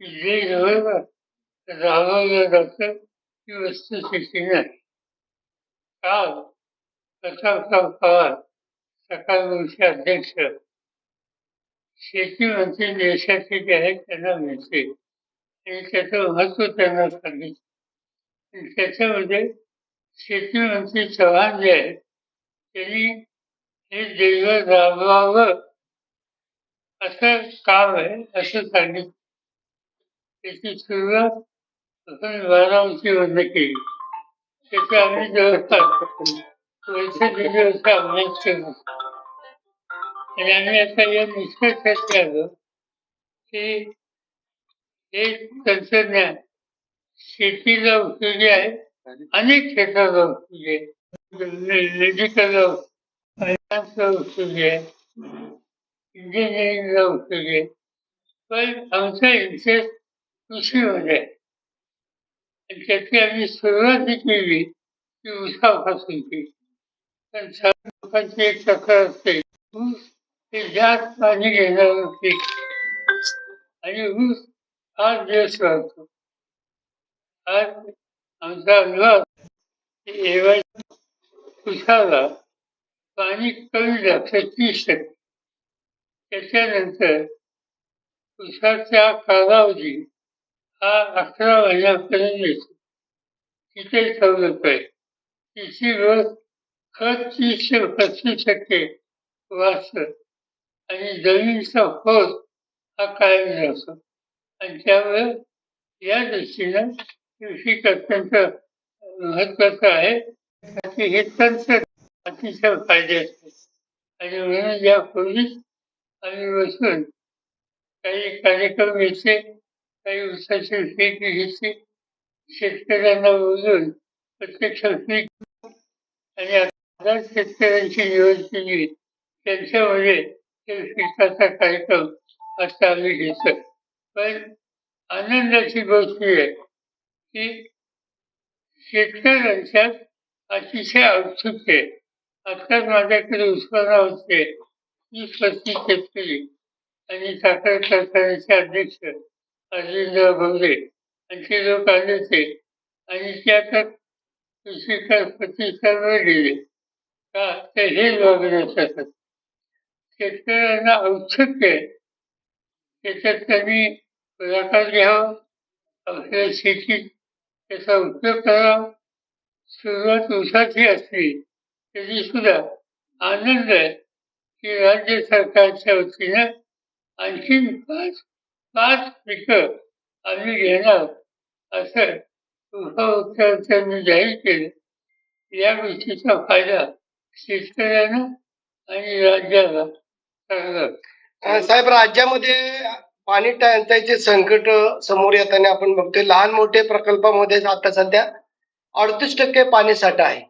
जे जवळ राबवलं जातं ती वस्तुस्थिती नाही. काल प्रतापराव पवार सकाळचे अध्यक्ष शेती मंत्री देशाचे जे आहेत त्यांना मिळते आणि त्याचं महत्त्व त्यांना सांगितलं. त्याच्यामध्ये शेती मंत्री चव्हाण जे आहेत त्यांनी हे देव राबवावं असं काम आहे असं सांगितलं. त्याची सुरुवात आपण बारामतीमधनं केली. त्याचे आम्ही जवळपास वर्ष दीड वर्ष अभ्यास केला. आणि आम्ही आता या निष्कर्षात आलो की हे तंत्रज्ञान शेतीला उपयोगी आहे. अनेक क्षेत्राला उपयोगी आहे. मेडिकलला फायनान्सला उपयोगी आहे. इंजिनिअरिंगला उपयोगी आहे. पण आमचा इंटरेस्ट कृषीमध्ये आहे आणि त्याची आम्ही सुरुवात केली ती उसापासून केली पण सर्व लोकांची एक तक्रार असते ऊस हे जास्त पाणी घेणार पीक आणि ऊस आठ दिवस राहतो आज आमचा अंदाज की एवढ्या ऊसाला पाणी कमी जातं तीस टक्के त्याच्यानंतर उसाच्या कालावधी हा अकरा महिन्यापर्यंत येतो तिथे सवलत आहे. तिची रोज खत तीस ते पस्तीस टक्के वाचतं आणि जमिनीचा खोल हा कायम राहतो. आणि त्यामुळे या दृष्टीनं कृषी अत्यंत महत्वाचं आहे. हे तंत्र अतिशय फायद्याचं आणि म्हणून यापूर्वीच आम्ही बसून काही कार्यक्रम येते काही उसाची पीक घ्यायची शेतकऱ्यांना बोलून प्रत्यक्ष पीक आणि आता शेतकऱ्यांची निवड केली त्यांच्यामध्ये ते पिकाचा कार्यक्रम आता आम्ही घेतो पण आनंदाची गोष्ट आहे की शेतकऱ्यांच्यात अतिशय औत्सुक आहे आत्ताच माझ्याकडे उत्पन्न होते तीस पस्तीस शेतकरी आणि साखर कारखान्याचे अध्यक्ष अरविंद भवरे आणि लोक आले होते आणि ते आता कृषी प्रतिष्ठानवर गेले का? ते हे बघण्यासाठी. शेतकऱ्यांना औत्सुक्य आहे. त्याच्यात त्यांनी पुढाकार घ्यावा. आपल्या शेतीत त्याचा उपयोग करावा. सुरुवात उसाची असली तरी सुद्धा आनंद आहे की राज्य सरकारच्या वतीनं आणखी पाच पाच पिकं आम्ही घेणार असं उपमुख्यमंत्र्यांनी जाहीर केलं या गोष्टीचा फायदा शेतकऱ्यांना आणि राज्याला साहेब राज्यामध्ये पाणी टंचाईचे संकट समोर येताना आपण बघतोय लहान मोठे प्रकल्पामध्ये आता सध्या अडतीस टक्के पाणी साठा आहे.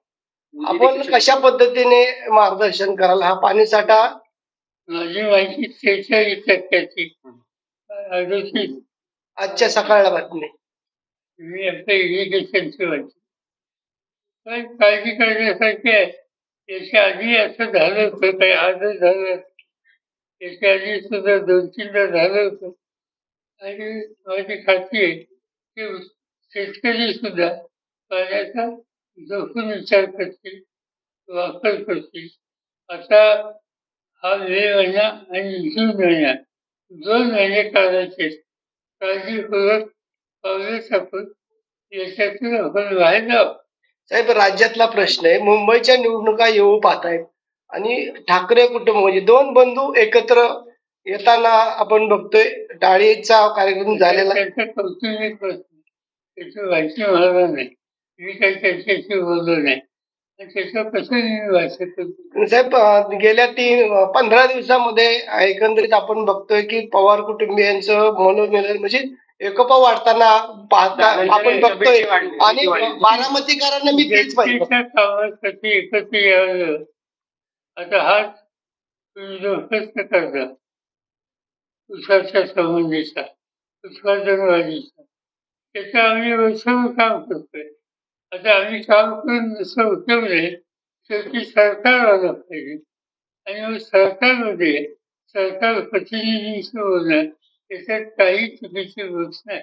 आपण कशा पद्धतीने मार्गदर्शन कराल? हा पाणी साठा माझी माहिती त्रेचाळीस टक्क्याची अडोतीस आजच्या सकाळला बातमी. मी पण काळजी करण्यासारखी आहे. याच्या आधी असं झालं होतं काही आजच झालं याच्या आधी सुद्धा दोन तीनदा झालं होतं. आणि माझी खात्री आहे की शेतकरी सुद्धा पाण्याचा जोखून विचार करतील वापर करतील. आता हा मे महिना आणि जून महिना दोन महिने काढायचे काळजीपूर्वक पावले टाकून याच्यातून आपण बाहेर जावं साहेब राज्यातला प्रश्न आहे. मुंबईच्या निवडणुका येऊ पाहत आहेत आणि ठाकरे कुटुंब म्हणजे दोन बंधू एकत्र येताना आपण बघतोय टाळीचा कार्यक्रम झालेला कौटुंबिक प्रश्न त्याची माहिती मला नाही. मी काही त्यांच्याशी बोललो नाही. साहेब गेल्या तीन पंधरा दिवसामध्ये एकंदरीत आपण बघतोय की पवार कुटुंबियांचं मनोमिलन म्हणजे एकोपा वाढताना पाहता आपण बघतोय आणि बारामतीकरांना मी तेच पाहिजे एकत्र यावं आता हाच उसाच्या संबंधीचा त्याचं आम्ही वर्षभर काम करतोय. आता आम्ही काम करून जसं उपयोग नाही शेवटी सरकार आलं पाहिजे. आणि मग सरकारमध्ये सरकार प्रतिनिधींशी बोलणं त्याच्यात काही चुकीची गोष्ट नाही.